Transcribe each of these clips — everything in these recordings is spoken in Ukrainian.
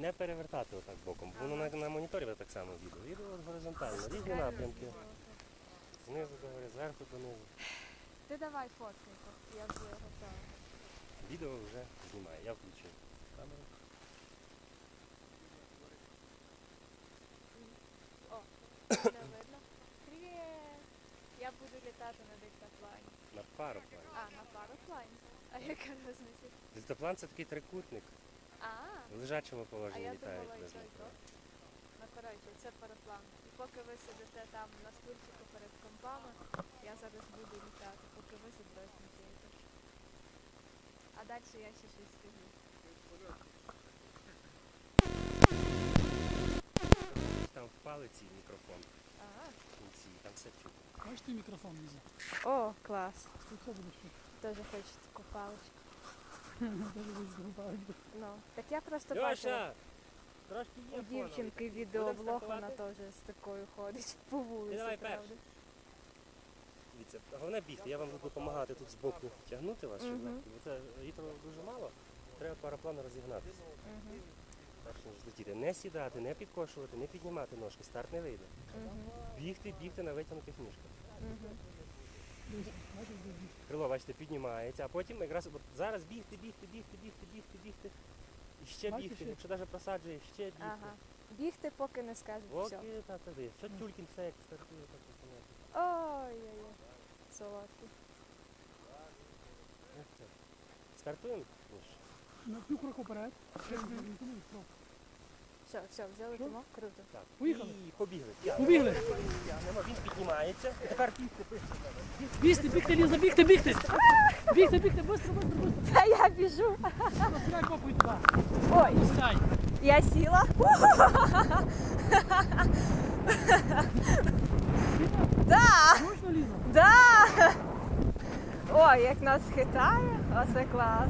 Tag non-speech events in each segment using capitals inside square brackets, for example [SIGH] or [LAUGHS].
Не перевертати отак боком. Воно на, на моніторі ви так само відео. Відео от горизонтально, різні напрямки. Знизу до гори, зверху донизу. Ти давай фоткай, я вже готова. Відео вже знімає. Я включив камеру. Не [COUGHS] видно. Привіт! Я буду літати на диктоплані. На пароплані. А, на пароплані. А яка різниця? Дельтаплан це такий трикутник. А, В лежачому а положенні я літають. і без Ну, коротше, це пароплан. І поки ви сидите там на стульчику перед компами, я зараз буду літати, поки ви якось. А далі я ще щось скажу. Там в палиці мікрофон Ага. кінці, там все чути. Бачите мікрофон візі? О, клас. Дуже хочу таку паличку. Ну, так я просто бачила. Трошки є У дівчинки відеоблог, вона теж з такою ходить по вулиці, давай правда. Дивіться, головне бігти. Я вам буду допомагати тут збоку тягнути вас, щоб Мгм. легко. Це вітру дуже мало. Треба параплану розігнатися. Мгм, Перш ніж злетіти. Не сідати, не підкошувати, не піднімати ножки. Старт не вийде. мгм, Бігти, бігти на витягнутих ніжках. мгм. Крило, бачите, піднімається, а потім якраз от зараз бігти, бігти, бігти, бігти, бігти, бігти. І ще Бачиш, бігти. ще? Якщо навіть просаджуєш, ще бігти. Ага. Бігти, поки не скажуть все. Поки та туди. Що тюлькін все як стартує, так і понятно. Ой-ой-ой. Солодкий. Ось це. Стартуємо? Міш? На пів кроку вперед. Крок. Все, все, взяли тимо. Круто. Так. Поїхали. І побігли. Побігли. Тягнемо, він піднімається. І тепер бігти швидше. Бігти, бігти, Ліза, бігти, бігти. Бігти, бігти, быстро, быстро, быстро. Та я біжу. Постріляй копою туди. Ой, Постріляй. я сіла. Да, Точно, Ліза? да. Ой, як нас хитає. Оце клас.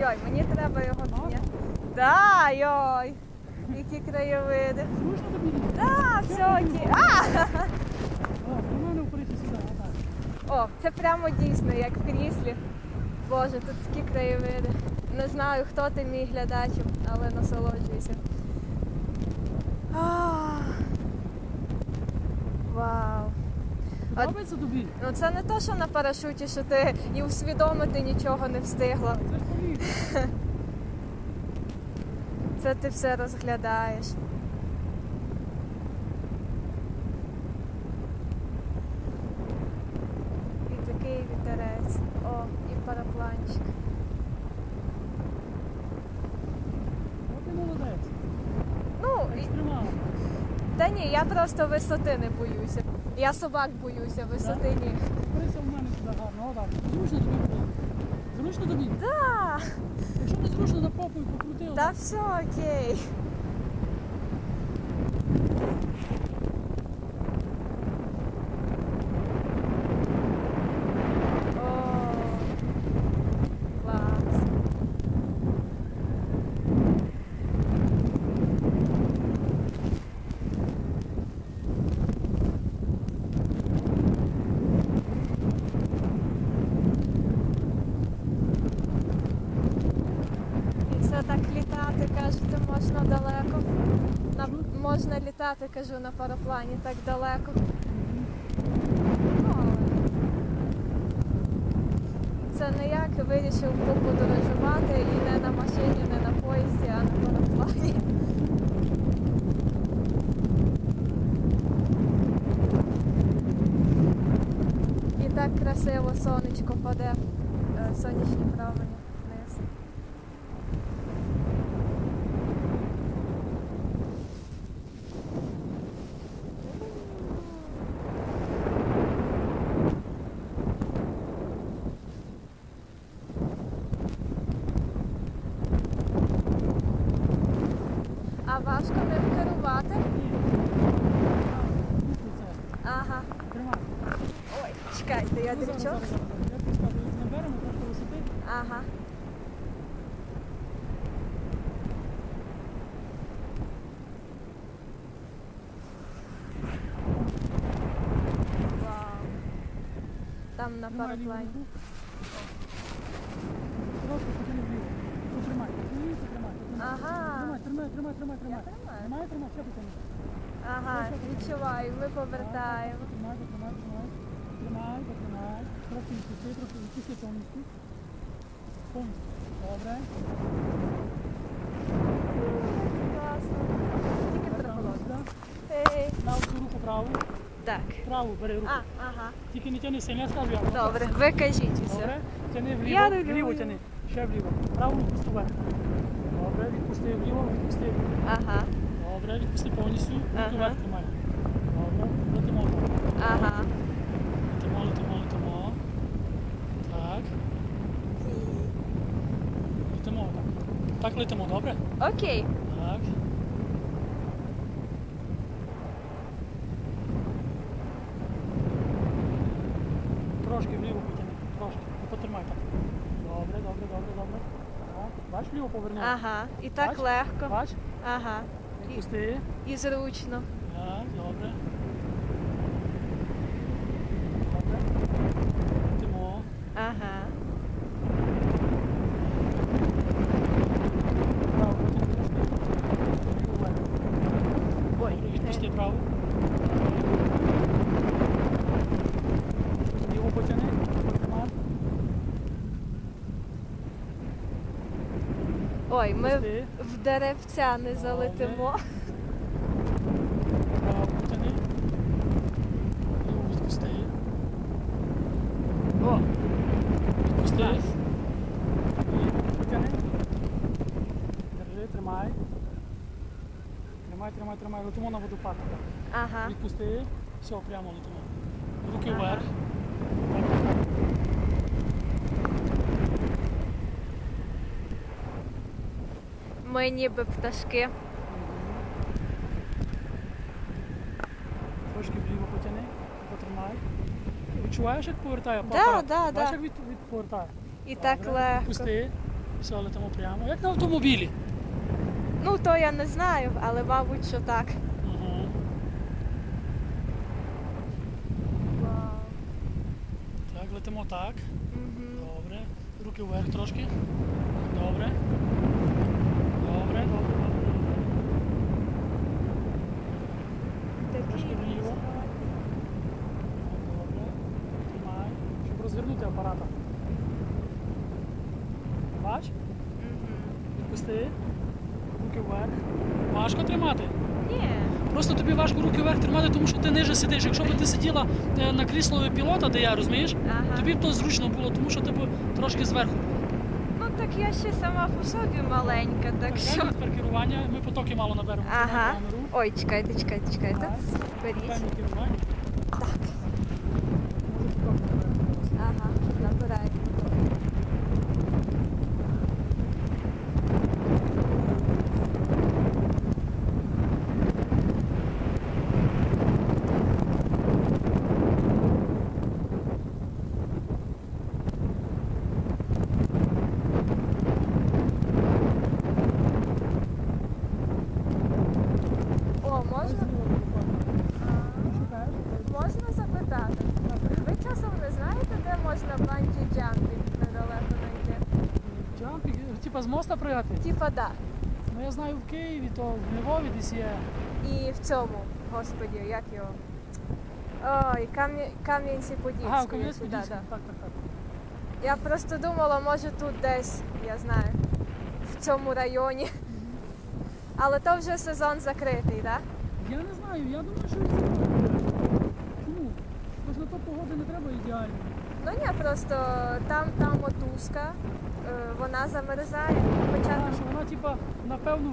Йой, мені треба його підняти. Да, йой. Які краєвиди. Зручно тобі? Да, все окей. А! О, це прямо дійсно, як в кріслі. Боже, тут такі краєвиди. Не знаю, хто ти мій глядач, але насолоджуйся. Вау. Подобається тобі? Ну це не то, що на парашуті, що ти і усвідомити нічого не встигла. Це ж повітря. [LAUGHS] Це ти все розглядаєш. І такий вітерець. О, і парапланчик. От ти молодець. Ну, і- та ні, я просто висоти не боюся. Я собак боюся, висоти ні. Прися в мене туди гарно, отак. Зручно тобі. Зручно тобі? Да, Якщо не зручно, то попою покрутила. та все окей. О, клас. І це так кажете, можна далеко. На, можна літати, кажу, на параплані так далеко. Але Це не як вирішив подорожувати і не на машині, не на поїзді, а на параплані. І так красиво сонечко паде, е, сонячні промені вниз. А важко ним керувати? Ага. Ой, чекайте, я дрючок. Ага. Там на параплані. руку. Трошки потяни вліво. Потримай. Потримай, потримай. потримай. Ага. Тримай, тримай, тримай, тримай, тримай. тримаю? Тримай, тримай, ще потягни. Ага, відчуваю, ми повертаємо. Тримай, тримай, тримай. Тримай, тримай. Трохи відпусти, трохи відпусти повністю. Повністю. Добре. Класно. Тільки прохолодно. Так. На цю руку праву. Так. Праву бери руку. А, ага. Тільки не тяни сильно, я скажу. Добре, ви кажіть усе. Добре. Тяни Я вліво, люблю. вліво тяни. Ще вліво. Праву відпусти вверх. Добре, відпусти вліво, відпусти. Ага, Добре, відпусти повністю. Ага. вверх тримай. Добре, летимо. ага. Летимо, летимо, летимо. Так. Летимо так. Так летимо, добре? Окей. Так. Трошки вліво потяни. Трошки. Потримай так. Добре, добре, добре, добре. Так. Бач, вліво повернув. Ага. І так Бач? легко. Бач? Ага. Відпусти. І зручно. Так, добре. Добре. Летимо. Ага. Право потягни трошки. Ліво вверх. Ой. Добре, Відпусти право. Ліво потяни, потримай. Ой, ми в деревця не залетимо. Право потяни. Ліво відпусти. О! Відпусти. Потяни. Держи, тримай. Тримай, тримай, тримай. Летимо на водопад. Ага. Відпусти. Все, прямо летимо. Руки вверх. Так, так, так. Ми ніби пташки. Трошки вліво потяни, потримай. Відчуваєш, як повертає Да, апарат? да, Бачиш, да. як від, від повертає? І так Добре. легко. Відпусти. Все, летимо прямо. Як на автомобілі. Ну, то я не знаю, але мабуть, що так. Угу. Так, летимо так. Мгм. Добре. Руки вверх трошки. Добре, добре. Трошки Такі вліво. різні. Добре. Тримай. Щоб розвернути апарата. Бач? Відпусти. Руки вверх. Важко тримати. Ні. Просто тобі важко руки вверх тримати, тому що ти ниже сидиш. Якщо б ти сиділа е, на крісло пілота, де я розумієш, Ага. тобі б то зручно було, тому що ти б трошки зверху. Ну так я ще сама по собі маленька, так що. тепер керування, ми потоки мало наберемо. Ага. Ой, чекайте, чекайте, чекайте. Беріть. Певне керування. Так. Може, потоки наберемо. Ага, набирайте. О, можна? Можна запитати? Ви часом не знаєте, де можна банджі джампінг недалеко знайти? Джампінг, типа з моста пригати? Типа да. Ну я знаю в Києві, то в Львові десь є. І в цьому, господі, як його? Ой, Кам'янці-Подільський. Ага, в Кам'янську Да, да. Так, так, так. Я просто думала, може тут десь, я знаю, в цьому районі. Але то вже сезон закритий, так? Я не знаю, я думаю, що це. Чому? Тож на то погоди не треба ідеально. Ну ні, просто там там мотузка, е, вона замерзає. Хоча А, що вона типа на певну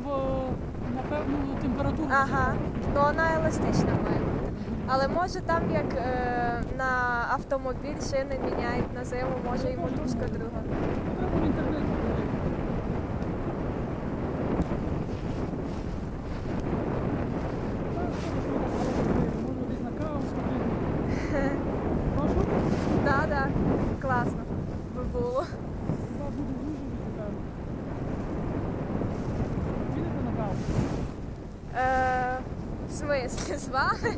на певну температуру. Ага, ну вона еластична має бути. Але може там як е, на автомобіль шини міняють на зиму, може і мотузка друга. war.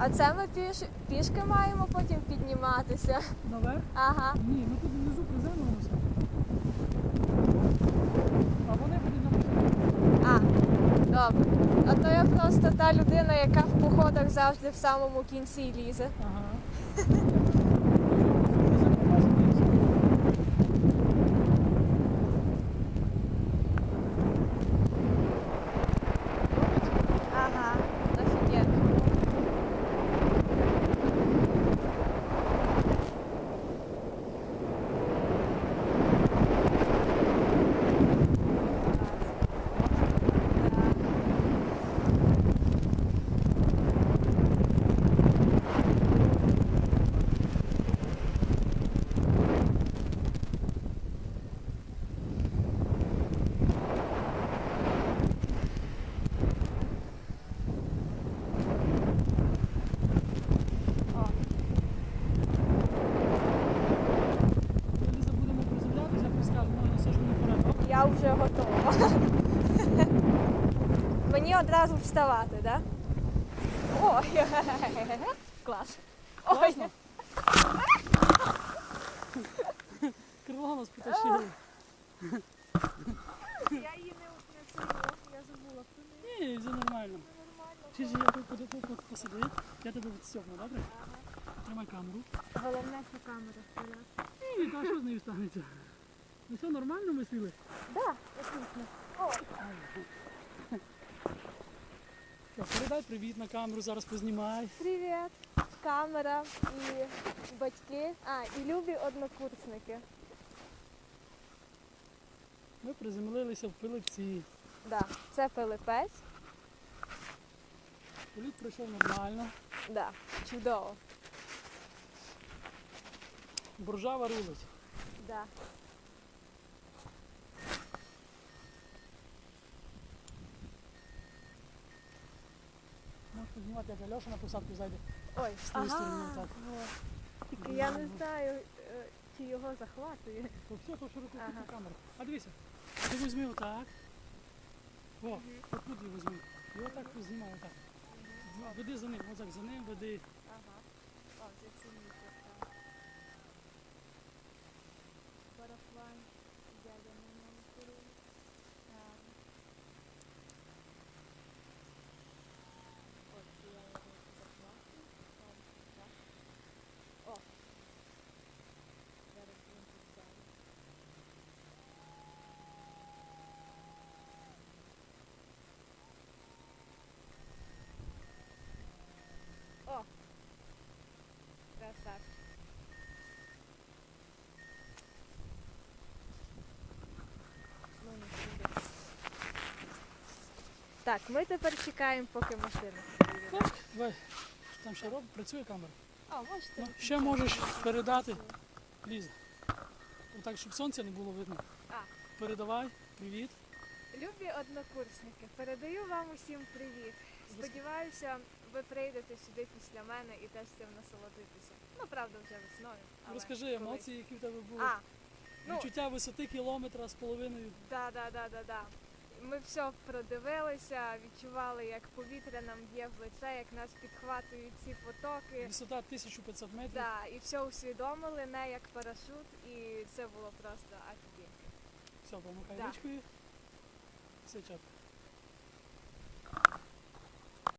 А це ми піш... пішки маємо потім підніматися. Наверх? Ага. Ні, ми тут внизу приземлимося. А вони будуть на. А, добре. А то я просто та людина, яка в походах завжди в самому кінці лізе. Ага. [LAUGHS] Офігенно. Коли забудемо приземлятися, я скажу, можна все ж мені вперед. добре? Я вже готова. Мені одразу вставати, так? Да? Ой, [LAUGHS] клас. Ой? Крило нас потащили. [LAUGHS] я її не оцінила, я забула. Ні, все нормально. Чи ж я тут тут посади, я тебе відстьопну, добре? Тримай камеру. Головне, що камера вперед. Ні, та що з нею станеться? Ну все нормально ми сіли? Да, отлично. Ой. Передай привіт на камеру, зараз познімай. Привіт, камера і батьки, а, і любі однокурсники. Ми приземлилися в Пилипці. Да, це Пилипець. Політ пройшов нормально. Да, чудово. Боржава рулить. Да. Можеш познімати, як Альоша на посадку зайде. Ой, З тої сторони ага, так. вот. Тільки я не знаю, е, чи його захватує. То все, то широко Ага. камеру. А дивися, ти візьми отак. О, отут його візьми. І отак познімай отак. Веди за ним, отак за ним веди. Ага. О, зацініть так. Парафлан, дядя на ньому керує. Так. От, я його захватую. О, так. О. Зараз він тут сяде. О! Красавчик. Ну, не сюди. Так, ми тепер чекаємо, поки машина. Так, давай. Там ще роб, працює камера. А, можете. Ну, ще можеш передати. Ліза. Отак, щоб сонця не було видно. А. Передавай, привіт. Любі однокурсники, передаю вам усім привіт. Сподіваюся, ви прийдете сюди після мене і теж цим насолодитеся. Ну, правда, вже весною. але Розкажи колись. емоції, які в тебе були. А, ну, Відчуття висоти кілометра з половиною. Да, да, да, да, да. Ми все продивилися, відчували, як повітря нам б'є в лице, як нас підхватують ці потоки. Висота 1500 метрів. Да, і все усвідомили, не як парашут, і це було просто офігенно. Все, помахай Да. ручкою. Все чітко.